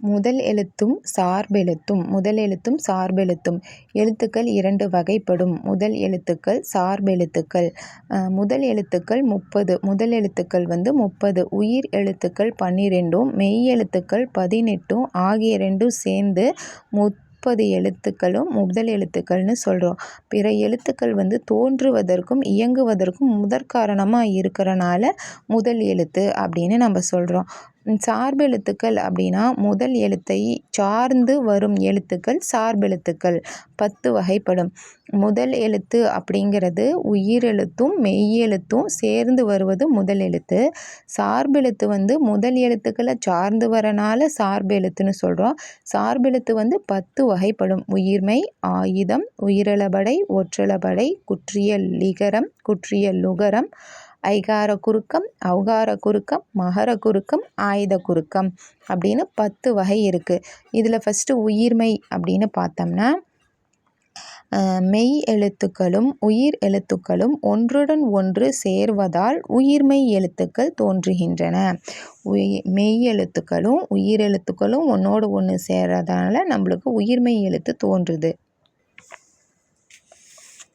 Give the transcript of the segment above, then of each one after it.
முதல் எழுத்தும் சார்பெழுத்தும் முதல் எழுத்தும் சார்பெழுத்தும். எழுத்துக்கள் இரண்டு வகைப்படும். முதல் எழுத்துக்கள் சார்பெழுத்துக்கள். முதல் எழுத்துக்கள் முப்பது. முதல் எழுத்துக்கள் வந்து முப்பது. உயிர் எழுத்துக்கள் பன்னிரெண்டும். மெய் எழுத்துக்கள் பதினெட்டும். ஆகிய ரெண்டும் சேர்ந்து முப்பது எழுத்துக்களும் முதல் எழுத்துக்கள்னு சொல்கிறோம் பிற எழுத்துக்கள் வந்து தோன்றுவதற்கும் இயங்குவதற்கும் முதற்காரணமாக இருக்கிறனால முதல் எழுத்து அப்படின்னு நம்ம சொல்கிறோம் சார்பெழுத்துக்கள் அப்படின்னா முதல் எழுத்தை சார்ந்து வரும் எழுத்துக்கள் சார்பெழுத்துக்கள் பத்து வகைப்படும். முதல் எழுத்து அப்படிங்கிறது உயிரெழுத்தும் மெய்யெழுத்தும் சேர்ந்து வருவது முதல் எழுத்து. சார்பெழுத்து வந்து முதல் எழுத்துக்களை சார்ந்து வரனால சார்பெழுத்துன்னு சொல்கிறோம் சார்பெழுத்து வந்து பத்து வகைப்படும். உயிர்மை ஆயுதம் உயிரிழபடை ஒற்றளபடை குற்றியல் லிகரம் குற்றியல் லுகரம் ஐகார குறுக்கம் அவகார குறுக்கம் மகர குறுக்கம் ஆயுத குறுக்கம் அப்படின்னு பத்து வகை இருக்குது இதில் ஃபஸ்ட்டு உயிர்மெய் அப்படின்னு பார்த்தோம்னா மெய் எழுத்துக்களும் உயிர் எழுத்துக்களும் ஒன்றுடன் ஒன்று சேர்வதால் உயிர்மெய் எழுத்துக்கள் தோன்றுகின்றன. உயிர் மெய் எழுத்துக்களும் உயிர் எழுத்துக்களும் ஒன்றோடு ஒன்று சேர்றதால நம்மளுக்கு உயிர்மெய் எழுத்து தோன்றுது.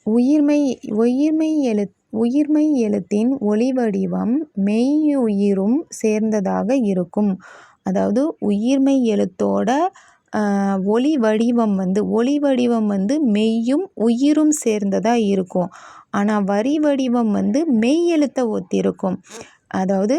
உயிர்மெய் உயிர்மெய் எழுத்து உயிர்மெய் எழுத்தின் ஒலிவடிவம் மெய்யுயிரும் சேர்ந்ததாக இருக்கும். அதாவது உயிர்மெய் எழுத்தோட ஒளி வடிவம் வந்து ஒளி வடிவம் வந்து மெய்யும் உயிரும் சேர்ந்ததாக இருக்கும். ஆனால் வரி வடிவம் வந்து மெய் எழுத்தை ஒத்திருக்கும். அதாவது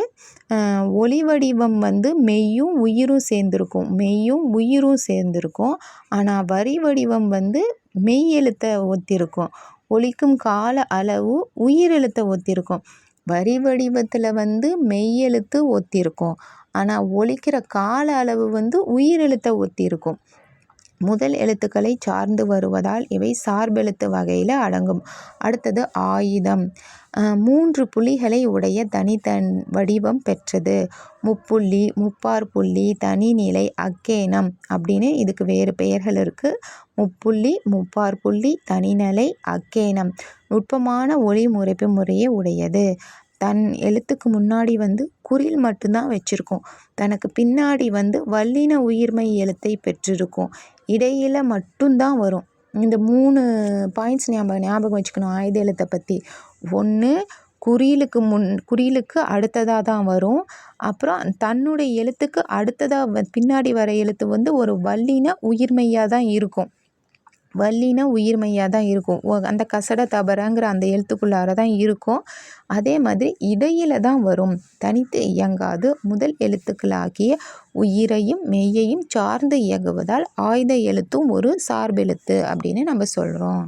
ஒளி வடிவம் வந்து மெய்யும் உயிரும் சேர்ந்துருக்கும். மெய்யும் உயிரும் சேர்ந்துருக்கும். ஆனால் வரி வடிவம் வந்து மெய் எழுத்தை ஒத்திருக்கும். ஒழிக்கும் கால அளவு உயிரெழுத்தை ஒத்திருக்கும். வரி வடிவத்தில் வந்து மெய்யெழுத்து ஒத்திருக்கும். ஆனால் ஒழிக்கிற கால அளவு வந்து உயிரெழுத்தை ஒத்திருக்கும். முதல் எழுத்துக்களை சார்ந்து வருவதால் இவை சார்பெழுத்து வகையில் அடங்கும். அடுத்தது ஆயுதம். மூன்று புள்ளிகளை உடைய தனித்தன் வடிவம் பெற்றது. முப்புள்ளி முப்பார் புள்ளி தனிநிலை அக்கேனம் அப்படின்னு இதுக்கு வேறு பெயர்கள் இருக்குது முப்புள்ளி முப்பார் புள்ளி தனிநிலை அக்கேனம் நுட்பமான ஒளி முறைப்பு முறையே உடையது. தன் எழுத்துக்கு முன்னாடி வந்து குறில் மட்டும்தான் வச்சுருக்கோம். தனக்கு பின்னாடி வந்து வல்லின உயிர்மை எழுத்தை பெற்றிருக்கும். இடையில் மட்டும்தான் வரும். இந்த மூணு பாயிண்ட்ஸ் ஞாபகம் ஞாபகம் வச்சுக்கணும். ஆயுத எழுத்தை பற்றி ஒன்று குறியலுக்கு முன் குறியலுக்கு அடுத்ததாக தான் வரும். அப்புறம் தன்னுடைய எழுத்துக்கு அடுத்ததாக பின்னாடி வர எழுத்து வந்து ஒரு வல்லின உயிர்மெய்யாக தான் இருக்கும். வள்ளினா உயிர்மெய்யாக தான் இருக்கும். அந்த கசட தபரங்கிற அந்த எழுத்துக்குள்ளார தான் இருக்கும். அதே மாதிரி இடையில தான் வரும். தனித்து இயங்காது. முதல் எழுத்துக்களாகிய உயிரையும் மெய்யையும் சார்ந்து இயங்குவதால் ஆயுத எழுத்தும் ஒரு சார்பெழுத்து அப்படின்னு நம்ம சொல்கிறோம்